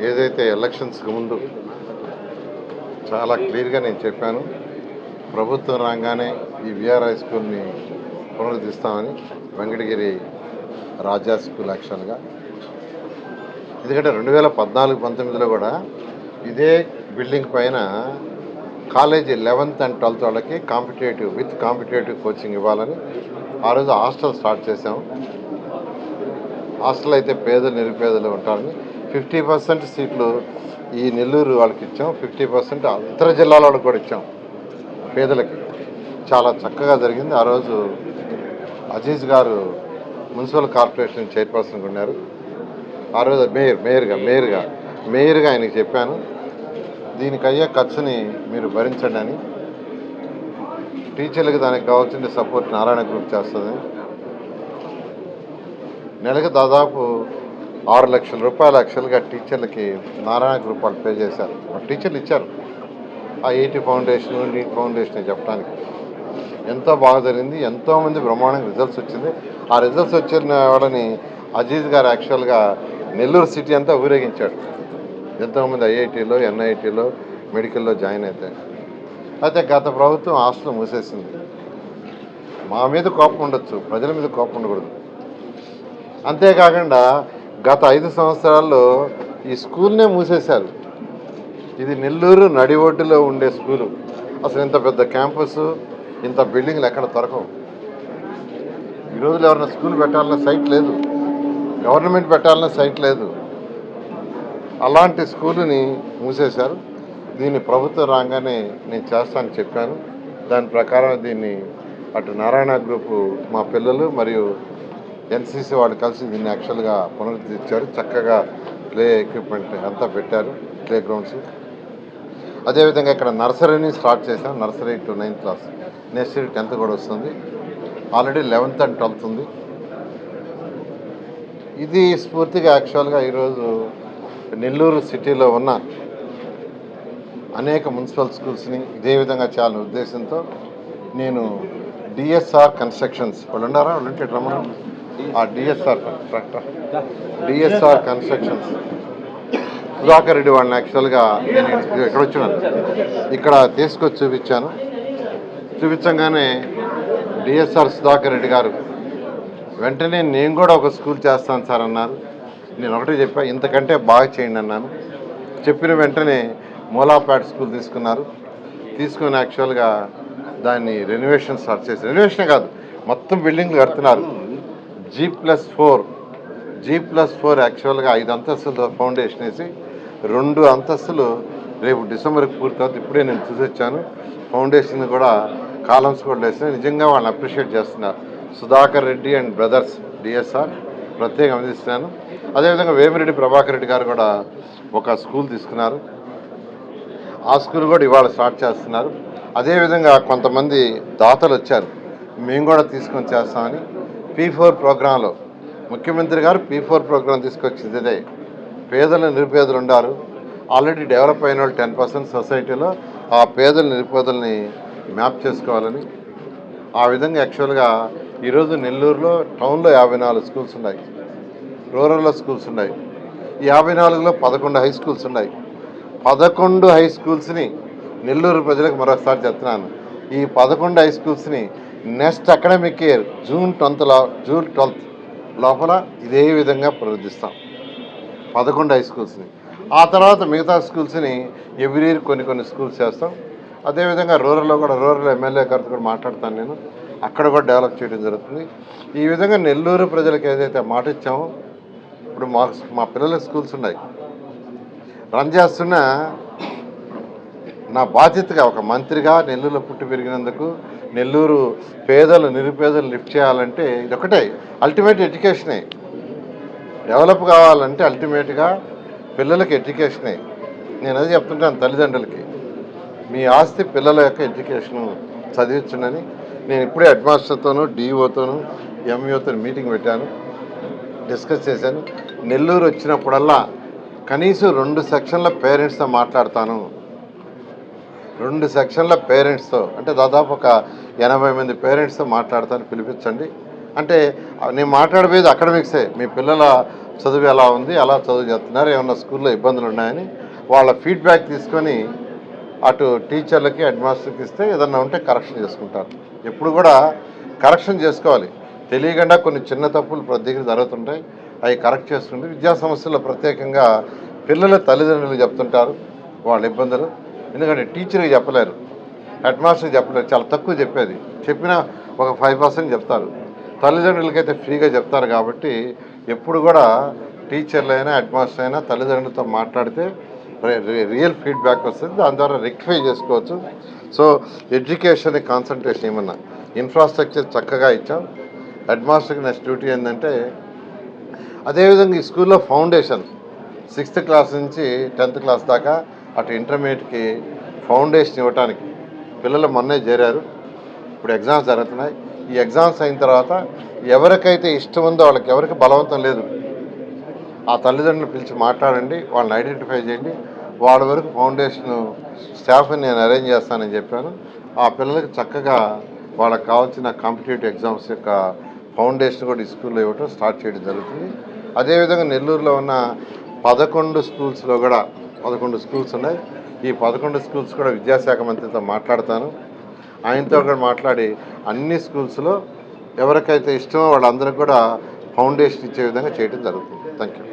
ఏదైతే ఎలక్షన్స్కి ముందు చాలా క్లియర్గా నేను చెప్పాను ప్రభుత్వం రాగానే ఈ విఆర్ హై స్కూల్ని పునరుద్ధరిస్తామని వెంకటగిరి రాజా స్కూల్ యాక్చువల్గా ఎందుకంటే రెండు వేల పద్నాలుగు పంతొమ్మిదిలో కూడా ఇదే బిల్డింగ్ పైన కాలేజీ లెవెన్త్ అండ్ ట్వెల్త్ వాళ్ళకి కాంపిటేటివ్ విత్ కాంపిటేటివ్ కోచింగ్ ఇవ్వాలని ఆ రోజు హాస్టల్ స్టార్ట్ చేసాము హాస్టల్ అయితే పేదలు నిరుపేదలు ఉంటారని ఫిఫ్టీ పర్సెంట్ సీట్లు ఈ నెల్లూరు వాళ్ళకి ఇచ్చాం. ఫిఫ్టీ పర్సెంట్ ఇతర జిల్లాల వాళ్ళకి కూడా ఇచ్చాం. పేదలకి. చాలా చక్కగా జరిగింది. ఆ రోజు అజీజ్ గారు మున్సిపల్ కార్పొరేషన్ చైర్పర్సన్గా ఉన్నారు. ఆ రోజు మేయర్ మేయర్గా మేయర్గా మేయర్గా ఆయనకి చెప్పాను. దీనికి అయ్యే ఖర్చుని మీరు భరించండి అని. టీచర్లకు దానికి కావాల్సిన సపోర్ట్ నారాయణ గ్రూప్ చేస్తుంది. నెలకు దాదాపు ఆరు లక్షల రూపాయల యాక్చువల్గా టీచర్లకి నారాయణ గ్రూప్ వాళ్ళు పే చేశారు. టీచర్లు ఇచ్చారు. ఆ ఏటీ ఫౌండేషన్ నీట్ ఫౌండేషన్ చెప్పడానికి. ఎంతో బాగా జరిగింది. ఎంతోమంది బ్రహ్మాండంగా రిజల్ట్స్ వచ్చింది. ఆ రిజల్ట్స్ వచ్చిన వాళ్ళని అజీజ్ గారు యాక్చువల్గా నెల్లూరు సిటీ అంతా ఊరేగించాడు. ఎంతోమంది ఐఐటీలో ఎన్ఐటీలో మెడికల్లో జాయిన్ అవుతాయి అయితే గత ప్రభుత్వం హాస్టల్ మూసేసింది. మా మీద కోపం ఉండొచ్చు. ప్రజల మీద కోపం ఉండకూడదు. అంతేకాకుండా గత ఐదు సంవత్సరాల్లో ఈ స్కూల్నే మూసేశారు. ఇది నెల్లూరు నడి ఒడ్డులో ఉండే స్కూలు. అసలు ఇంత పెద్ద క్యాంపస్ ఇంత బిల్డింగ్లు ఎక్కడ దొరకవు. ఈ రోజులు ఎవరైనా స్కూల్ పెట్టాలన్న సైట్ లేదు. గవర్నమెంట్ పెట్టాలన్న సైట్ లేదు. అలాంటి స్కూలుని మూసేశారు. దీన్ని ప్రభుత్వం రాగానే నేను చేస్తానని చెప్పాను. దాని ప్రకారం దీన్ని అటు నారాయణ గ్రూపు మా పిల్లలు మరియు ఎన్సీసీ వాళ్ళు కలిసి దీన్ని యాక్చువల్గా పునరుద్ధరించారు చక్కగా ప్లే ఎక్విప్మెంట్ అంతా పెట్టారు ప్లే గ్రౌండ్స్. అదేవిధంగా ఇక్కడ నర్సరీని స్టార్ట్ చేశాం. Nursery to ninth class. Next year tenth కూడా వస్తుంది. ఆల్రెడీ లెవెన్త్ అండ్ ట్వెల్త్ ఉంది. ఇది స్ఫూర్తిగా యాక్చువల్గా ఈరోజు నెల్లూరు సిటీలో ఉన్న అనేక మున్సిపల్ స్కూల్స్ని ఇదే విధంగా చేయాలనే ఉద్దేశంతో నేను డిఎస్ఆర్ కన్స్ట్రక్షన్స్. వాళ్ళు ఉన్నారా? వాళ్ళు ఉంటే రమ్మను DSR DSR constructions Sudhakar Reddy వాళ్ళని యాక్చువల్గా నేను ఇక్కడ వచ్చినాను ఇక్కడ తీసుకొచ్చి చూపించాను. చూపించగానే డిఎస్ఆర్ సుధాకర్ రెడ్డి గారు వెంటనే నేను కూడా ఒక స్కూల్ చేస్తాను సార్ అన్నారు. నేను ఒకటే చెప్పా ఇంతకంటే బాగా చేయండి అన్నాను. చెప్పిన వెంటనే మూలాపేట స్కూల్ తీసుకున్నారు. తీసుకుని యాక్చువల్గా దాన్ని రెనోవేషన్ స్టార్ట్ చేసి రెనోవేషన్ కాదు మొత్తం బిల్డింగ్లు కడుతున్నారు. G plus four G plus four యాక్చువల్గా ఐదు అంతస్తులు ఫౌండేషన్ వేసి రెండు అంతస్తులు రేపు డిసెంబర్కి పూర్తవుతుంది ఇప్పుడే నేను చూసి వచ్చాను ఫౌండేషన్ కూడా కాలమ్స్ కూడా వేసినాయి నిజంగా వాళ్ళని అప్రిషియేట్ చేస్తున్నారు. Sudhakar Reddy and brothers DSR ప్రత్యేకం అందిస్తున్నాను అదేవిధంగా వేమిరెడ్డి ప్రభాకర్ రెడ్డి గారు కూడా ఒక స్కూల్ తీసుకున్నారు. ఆ స్కూల్ కూడా ఇవాళ స్టార్ట్ చేస్తున్నారు. అదేవిధంగా కొంతమంది దాతలు వచ్చారు. మేము కూడా తీసుకొని చేస్తామని పీ ఫోర్ ప్రోగ్రాంలో ముఖ్యమంత్రి గారు పీ ఫోర్ ప్రోగ్రాం తీసుకొచ్చింది. ఇదే పేదలు నిరుపేదలు ఉన్నారు ఆల్రెడీ డెవలప్ అయిన వాళ్ళు టెన్ పర్సెంట్ సొసైటీలో ఆ పేదల నిరుపేదల్ని మ్యాప్ చేసుకోవాలని ఆ విధంగా యాక్చువల్గా ఈరోజు నెల్లూరులో టౌన్లో యాభై నాలుగు స్కూల్స్ ఉన్నాయి. రూరల్లో స్కూల్స్ ఉన్నాయి. ఈ యాభై నాలుగులో పదకొండు హై స్కూల్స్ ఉన్నాయి. పదకొండు హై స్కూల్స్ని నెల్లూరు ప్రజలకు మరొకసారి చెప్తున్నాను. ఈ పదకొండు హై స్కూల్స్ని next academic year June tenth June twelfth లోపల ఇదే విధంగా పునరుద్ధిస్తాం పదకొండు హై స్కూల్స్ని ఆ తర్వాత మిగతా స్కూల్స్ని ఎవ్రీ ఇయర్ కొన్ని కొన్ని స్కూల్స్ చేస్తాం. అదేవిధంగా రూరల్లో కూడా రూరల్ ఎమ్మెల్యే గారితో కూడా మాట్లాడతాను నేను. అక్కడ కూడా డెవలప్ చేయడం జరుగుతుంది. ఈ విధంగా నెల్లూరు ప్రజలకు ఏదైతే మాట ఇచ్చామో ఇప్పుడు మా మా పిల్లల స్కూల్స్ ఉన్నాయి. రన్ చేస్తున్న నా బాధ్యతగా ఒక మంత్రిగా నెల్లూరులో పుట్టి పెరిగినందుకు నెల్లూరు పేదలు నిరుపేదలు లిఫ్ట్ చేయాలంటే ఇది ఒకటే అల్టిమేట్ ఎడ్యుకేషనే డెవలప్ కావాలంటే అల్టిమేట్గా పిల్లలకి ఎడ్యుకేషనే నేను అది చెప్తుంటాను తల్లిదండ్రులకి. మీ ఆస్తి పిల్లల యొక్క ఎడ్యుకేషన్ చదివించునని నేను ఇప్పుడే హెడ్ మాస్టర్తోనూ డిఓతోనూ ఎంఈఓతో మీటింగ్ పెట్టాను. డిస్కస్ చేశాను. నెల్లూరు వచ్చినప్పుడల్లా కనీసం రెండు సెక్షన్ల పేరెంట్స్తో మాట్లాడతాను. రెండు సెక్షన్ల పేరెంట్స్తో అంటే దాదాపు ఒక ఎనభై మంది పేరెంట్స్తో మాట్లాడతాను పిలిపించండి. అంటే నేను మాట్లాడబోయేది అకాడమిక్సే. మీ పిల్లల చదువు ఎలా ఉంది ఎలా చదువు చేస్తున్నారు ఏమన్నా స్కూల్లో ఇబ్బందులు ఉన్నాయని వాళ్ళ ఫీడ్బ్యాక్ తీసుకొని అటు టీచర్లకి హెడ్ మాస్టర్కి ఇస్తే ఏదన్నా ఉంటే కరెక్షన్ చేసుకుంటారు. ఎప్పుడు కూడా కరెక్షన్ చేసుకోవాలి. తెలియకుండా కొన్ని చిన్న తప్పులు ప్రతి దగ్గర జరుగుతుంటాయి. అవి కరెక్ట్ చేసుకుంటే విద్యా సంస్థల్లో ప్రత్యేకంగా పిల్లల తల్లిదండ్రులు చెప్తుంటారు వాళ్ళ ఇబ్బందులు. ఎందుకంటే టీచర్కి చెప్పలేరు. హెడ్ మాస్టర్కి చెప్పలేరు. చాలా తక్కువ చెప్పేది. చెప్పినా ఒక ఫైవ్ పర్సెంట్ చెప్తారు. తల్లిదండ్రులకైతే ఫ్రీగా చెప్తారు కాబట్టి ఎప్పుడు కూడా టీచర్లు అయినా హెడ్ మాస్టర్ అయినా తల్లిదండ్రులతో మాట్లాడితే రి- రియల్ ఫీడ్బ్యాక్ వస్తుంది. దాని ద్వారా రెక్టిఫై చేసుకోవచ్చు. సో ఎడ్యుకేషన్ కాన్సన్ట్రేషన్ ఏమన్నా. ఇన్ఫ్రాస్ట్రక్చర్ చక్కగా ఇచ్చాం. హెడ్ మాస్టర్కి నెక్స్ట్ డ్యూటీ ఏంటంటే అదేవిధంగా ఈ స్కూల్లో ఫౌండేషన్ సిక్స్త్ క్లాస్ నుంచి టెన్త్ క్లాస్ దాకా అటు ఇంటర్మీడియట్కి ఫౌండేషన్ ఇవ్వటానికి పిల్లలు మొన్నే చేరారు. ఇప్పుడు ఎగ్జామ్స్ జరుగుతున్నాయి. ఈ ఎగ్జామ్స్ అయిన తర్వాత ఎవరికైతే ఇష్టం ఉందో వాళ్ళకి ఎవరికి బలవంతం లేదు ఆ తల్లిదండ్రులు పిలిచి మాట్లాడండి వాళ్ళని ఐడెంటిఫై చేయండి. వాళ్ళ వరకు ఫౌండేషన్ స్టాఫ్ని నేను అరేంజ్ చేస్తానని చెప్పాను. ఆ పిల్లలకి చక్కగా వాళ్ళకి కావాల్సిన కాంపిటేటివ్ ఎగ్జామ్స్ యొక్క ఫౌండేషన్ కూడా ఈ స్కూల్లో ఇవ్వటం స్టార్ట్ చేయడం జరుగుతుంది. అదేవిధంగా నెల్లూరులో ఉన్న పదకొండు స్కూల్స్లో కూడా పదకొండు స్కూల్స్ ఉన్నాయి. ఈ పదకొండు స్కూల్స్ కూడా విద్యాశాఖ మంత్రితో మాట్లాడతాను. ఆయనతో కూడా మాట్లాడి అన్ని స్కూల్స్లో ఎవరికైతే ఇష్టమో వాళ్ళందరికీ కూడా ఫౌండేషన్ ఇచ్చే విధంగా చేయడం జరుగుతుంది. Thank you